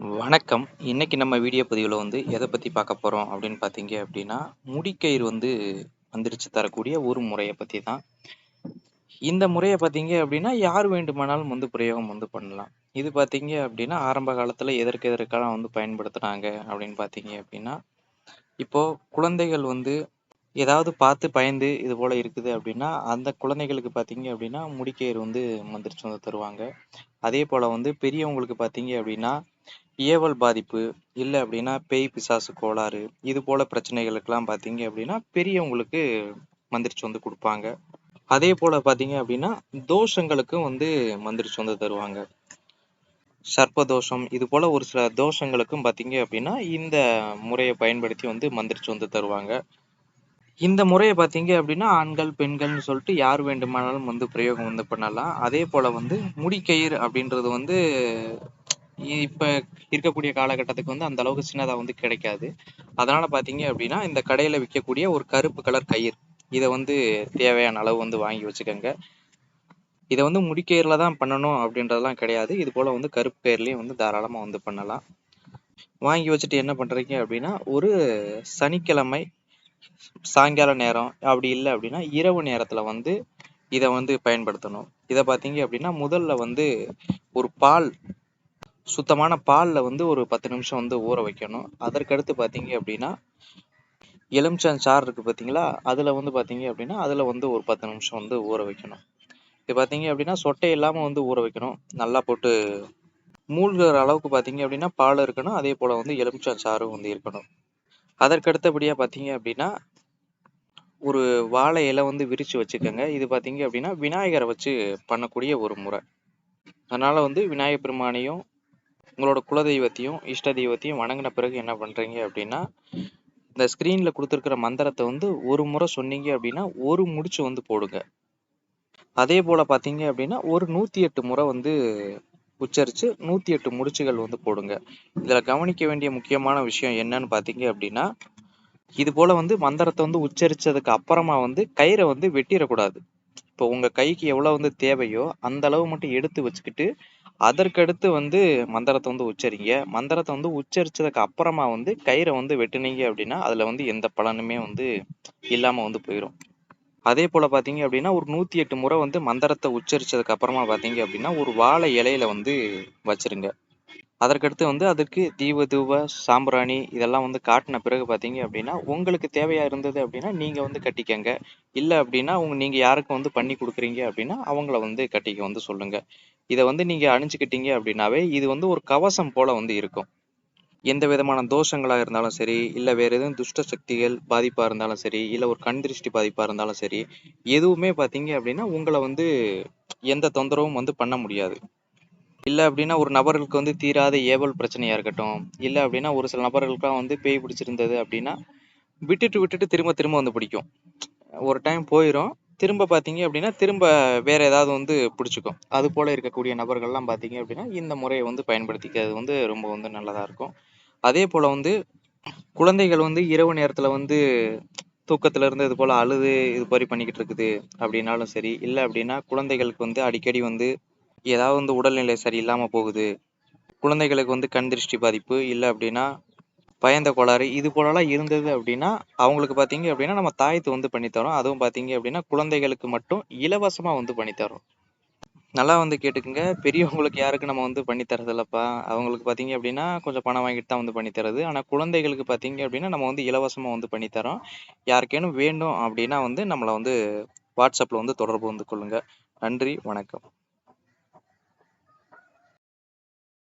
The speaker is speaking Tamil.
வணக்கம். இன்னைக்கு நம்ம வீடியோ பதிவில் வந்து எதை பற்றி பார்க்க போகிறோம் அப்படின்னு பார்த்தீங்க அப்படின்னா முடிக்கயிறு வந்து வந்துருச்சு தரக்கூடிய ஒரு முறையை பற்றி தான். இந்த முறையை பார்த்தீங்க அப்படின்னா யார் வேண்டுமானாலும் வந்து பிரயோகம் வந்து பண்ணலாம். இது பார்த்தீங்க அப்படின்னா ஆரம்ப காலத்தில் எதற்கு எதற்கெல்லாம் வந்து பயன்படுத்துனாங்க அப்படின்னு பார்த்தீங்க அப்படின்னா இப்போ குழந்தைகள் வந்து ஏதாவது பார்த்து பயந்து இது போல இருக்குது அப்படின்னா அந்த குழந்தைகளுக்கு பார்த்தீங்க அப்படின்னா முடிக்கயிறு வந்து மந்திரிச்சு வந்து தருவாங்க. அதே போல வந்து பெரியவங்களுக்கு பார்த்தீங்க அப்படின்னா ஏவல் பாதிப்பு இல்லை அப்படின்னா பேய் பிசாசு கோளாறு இது போல பிரச்சனைகளுக்கெல்லாம் பார்த்தீங்க அப்படின்னா பெரியவங்களுக்கு மந்திரிச்சு வந்து கொடுப்பாங்க. அதே போல பார்த்தீங்க அப்படின்னா தோஷங்களுக்கும் வந்து மந்திரிச்சு வந்து தருவாங்க. சர்ப்ப தோஷம் இது போல ஒரு சில தோஷங்களுக்கும் பார்த்தீங்க அப்படின்னா இந்த முறையை பயன்படுத்தி வந்து மந்திரிச்சு வந்து தருவாங்க. இந்த முறையை பார்த்தீங்க அப்படின்னா ஆண்கள் பெண்கள்னு சொல்லிட்டு யார் வேண்டுமானாலும் வந்து பிரயோகம் வந்து பண்ணலாம். அதே போல வந்து முடிக்கயிறு அப்படின்றது வந்து இப்ப இருக்கக்கூடிய காலகட்டத்துக்கு வந்து அந்த அளவுக்கு சின்னதா வந்து கிடைக்காது. அதனால பாத்தீங்க அப்படின்னா இந்த கடையில விற்கக்கூடிய ஒரு கருப்பு கலர் கயிறு இதை வந்து தேவையான அளவு வந்து வாங்கி வச்சுக்கோங்க. இதை வந்து முடிக்கயிறில் தான் பண்ணணும் அப்படின்றதெல்லாம் கிடையாது. இது போல வந்து கருப்பு கயிறுலையும் வந்து தாராளமா வந்து பண்ணலாம். வாங்கி வச்சுட்டு என்ன பண்றீங்க அப்படின்னா ஒரு சனிக்கிழமை சாயங்கால நேரம் அப்படி இல்லை அப்படின்னா இரவு நேரத்துல வந்து இதை வந்து பயன்படுத்தணும். இதை பார்த்தீங்க அப்படின்னா முதல்ல வந்து ஒரு பால் சுத்தமான பாலில் வந்து ஒரு பத்து நிமிஷம் வந்து ஊற வைக்கணும். அதற்கடுத்து பார்த்தீங்க அப்படின்னா எலுமிச்சம் சாறு இருக்குது பார்த்தீங்களா அதில் வந்து பார்த்தீங்க அப்படின்னா அதில் வந்து ஒரு பத்து நிமிஷம் வந்து ஊற வைக்கணும். இது பார்த்தீங்க அப்படின்னா சொட்டை இல்லாமல் வந்து ஊற வைக்கணும். நல்லா போட்டு மூழ்கிற அளவுக்கு பார்த்தீங்க அப்படின்னா பால் இருக்கணும். அதே போல் வந்து எலுமிச்சம் சாறும் வந்து இருக்கணும். அதற்கடுத்தபடியாக பார்த்தீங்க அப்படின்னா ஒரு வாழை இலை வந்து விரித்து வச்சுக்கோங்க. இது பார்த்தீங்க அப்படின்னா விநாயகரை வச்சு பண்ணக்கூடிய ஒரு முறை. அதனால் வந்து விநாயகர் பெருமானையும் உங்களோட குலதெய்வத்தையும் இஷ்ட தெய்வத்தையும் வணங்கின பிறகு என்ன பண்ணுறீங்க அப்படின்னா இந்த ஸ்க்ரீனில் கொடுத்துருக்கிற மந்திரத்தை வந்து ஒரு முறை சொன்னீங்க அப்படின்னா ஒரு முடிச்சு வந்து போடுங்க. அதே போல் பார்த்தீங்க அப்படின்னா ஒரு நூற்றி எட்டு முறை வந்து உச்சரித்து நூற்றி எட்டு முடிச்சுகள் வந்து போடுங்க. இதில் கவனிக்க வேண்டிய முக்கியமான விஷயம் என்னன்னு பார்த்தீங்க அப்படின்னா இது போல் வந்து மந்திரத்தை வந்து உச்சரித்ததுக்கு அப்புறமா வந்து கயிறை வந்து வெட்டிடக்கூடாது. இப்போ உங்கள் கைக்கு எவ்வளோ வந்து தேவையோ அந்த அளவு மட்டும் எடுத்து வச்சுக்கிட்டு அதற்கடுத்து வந்து மந்திரத்தை வந்து உச்சரிங்க. மந்திரத்தை வந்து உச்சரிச்சதுக்கு அப்புறமா வந்து கயிறை வந்து வெட்டுனீங்க அப்படின்னா அதுல வந்து எந்த பலனுமே வந்து இல்லாம வந்து போயிடும் அதே போல பார்த்தீங்க அப்படின்னா ஒரு நூத்தி எட்டு முறை வந்து மந்திரத்தை உச்சரிச்சதுக்கு அப்புறமா பார்த்தீங்க அப்படின்னா ஒரு வாழை இலையில வந்து வச்சிருங்க. அதற்கடுத்து வந்து அதுக்கு தீவ தூவ சாம்பிராணி இதெல்லாம் வந்து காட்டின பிறகு பார்த்தீங்க அப்படின்னா உங்களுக்கு தேவையா இருந்தது அப்படின்னா நீங்க வந்து கட்டிக்கங்க. இல்லை அப்படின்னா உங்க நீங்கள் யாருக்கு வந்து பண்ணி கொடுக்குறீங்க அப்படின்னா அவங்கள வந்து கட்டிக்க வந்து சொல்லுங்க. இதை வந்து நீங்க அணிஞ்சுக்கிட்டீங்க அப்படின்னாவே இது வந்து ஒரு கவசம் போல வந்து இருக்கும். எந்த விதமான தோஷங்களா இருந்தாலும் சரி இல்ல வேற எதுவும் துஷ்ட சக்திகள் பாதிப்பா இருந்தாலும் சரி இல்ல ஒரு கண் திருஷ்டி பாதிப்பா இருந்தாலும் சரி எதுவுமே பாத்தீங்க அப்படின்னா உங்களை வந்து எந்த தொந்தரவும் வந்து பண்ண முடியாது. இல்லை அப்படின்னா ஒரு நபர்களுக்கு வந்து தீராத ஏவல் பிரச்சனையா இருக்கட்டும் இல்லை அப்படின்னா ஒரு சில நபர்களுக்குலாம் வந்து பேய் பிடிச்சிருந்தது அப்படின்னா விட்டுட்டு விட்டுட்டு திரும்ப திரும்ப வந்து பிடிக்கும். ஒரு டைம் போயிடும் திரும்ப பார்த்தீங்க அப்படின்னா திரும்ப வேற ஏதாவது வந்து பிடிச்சிக்கும். அது போல இருக்கக்கூடிய நபர்கள்லாம் பார்த்தீங்க அப்படின்னா இந்த முறையை வந்து பயன்படுத்திக்கிறது வந்து ரொம்ப வந்து நல்லதா இருக்கும். அதே போல வந்து குழந்தைகள் வந்து இரவு நேரத்துல வந்து தூக்கத்துல இருந்து இது போல அழுது இது மாதிரி பண்ணிக்கிட்டு இருக்குது அப்படின்னாலும் சரி இல்லை அப்படின்னா குழந்தைகளுக்கு வந்து அடிக்கடி வந்து ஏதாவது வந்து உடல்நிலை சரியில்லாம போகுது குழந்தைகளுக்கு வந்து கண் திருஷ்டி பாதிப்பு இல்லை அப்படின்னா பயந்த கோளாறு இது போலலாம் இருந்தது அப்படின்னா அவங்களுக்கு பார்த்தீங்க அப்படின்னா நம்ம தாயத்து வந்து பண்ணித்தரோம் அதுவும் பார்த்தீங்க அப்படின்னா குழந்தைகளுக்கு மட்டும் இலவசமாக வந்து பண்ணித்தரோம் நல்லா வந்து கேட்டுக்குங்க. பெரியவங்களுக்கு யாருக்கு நம்ம வந்து பண்ணி இல்லைப்பா அவங்களுக்கு பார்த்தீங்க அப்படின்னா கொஞ்சம் பணம் வாங்கிட்டு தான் வந்து பண்ணி தரது ஆனால் குழந்தைகளுக்கு பார்த்தீங்க அப்படின்னா நம்ம வந்து இலவசமாக வந்து பண்ணித்தரோம் யாருக்கேனும் வேண்டும் அப்படின்னா வந்து நம்மளை வந்து வாட்ஸ்அப்பில் வந்து தொடர்பு வந்து கொள்ளுங்கள் நன்றி வணக்கம்.